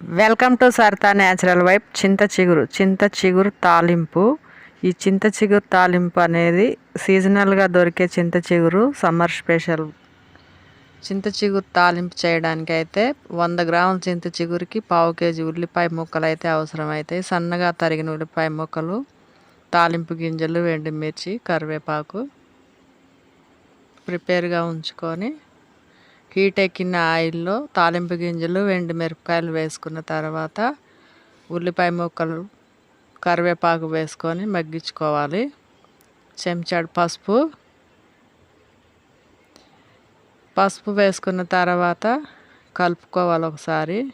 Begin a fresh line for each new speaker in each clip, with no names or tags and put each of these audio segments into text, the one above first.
Welcome to Saritha natural vibe చింత చిగురు చింత చిగురు తాలింపు. ఈ చింత చిగురు తాలింపు అనేది సీజనల్గా దొరికే చింత చిగురు సమ్మర్ స్పెషల్. చింత చిగురు తాలింపు చేయడానికి అయితే వంద గ్రాముల చింత చిగురికి పావు కేజీ ఉల్లిపాయ ముక్కలు అయితే అవసరమవుతాయి సన్నగా తరిగిన ఉల్లిపాయ ముక్కలు తాలింపు గింజలు ఎండుమిర్చి కరివేపాకు ప్రిపేర్గా ఉంచుకొని హీట్ ఎక్కిన ఆయిల్లో తాలింపు గింజలు వెండి మిరపకాయలు వేసుకున్న తర్వాత ఉల్లిపాయ ముక్కలు కరివేపాకు వేసుకొని మగ్గించుకోవాలి. చెంచాడు పసుపు. పసుపు వేసుకున్న తర్వాత కలుపుకోవాలి ఒకసారి.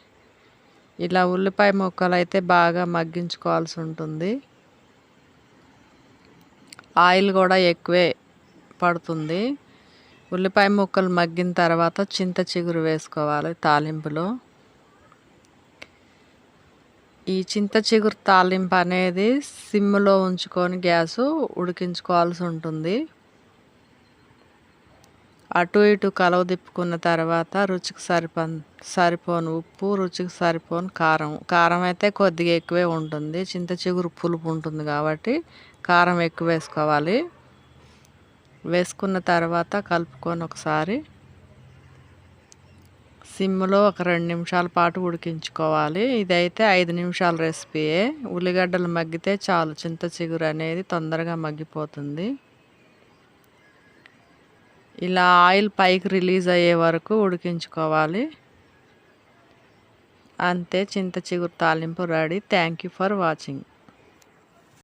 ఇలా ఉల్లిపాయ ముక్కలు అయితే బాగా మగ్గించుకోవాల్సి ఉంటుంది. ఆయిల్ కూడా ఎక్కువే పడుతుంది. ఉల్లిపాయ ముక్కలు మగ్గిన తర్వాత చింత చిగురు వేసుకోవాలి తాలింపులో. ఈ చింత చిగురు తాలింపు అనేది సిమ్లో ఉంచుకొని గ్యాసు ఉడికించుకోవాల్సి ఉంటుంది. అటు ఇటు కలవ తిప్పుకున్న తర్వాత రుచికి సరిపో సరిపోను ఉప్పు రుచికి సరిపోను కారం. కారం అయితే కొద్దిగా ఎక్కువే ఉంటుంది. చింత చిగురు పులుపు ఉంటుంది కాబట్టి కారం ఎక్కువ వేసుకోవాలి. వేసుకున్న తర్వాత కలుపుకొని ఒకసారి సిమ్లో ఒక రెండు నిమిషాల పాటు ఉడికించుకోవాలి. ఇదైతే ఐదు నిమిషాల రెసిపీయే ఉల్లిగడ్డలు మగ్గితే చాలు. చింత చిగురు అనేది తొందరగా మగ్గిపోతుంది. ఇలా ఆయిల్ పైకి రిలీజ్ అయ్యే వరకు ఉడికించుకోవాలి. అంతే చింత చిగురు తాలింపు ready. Thank you for watching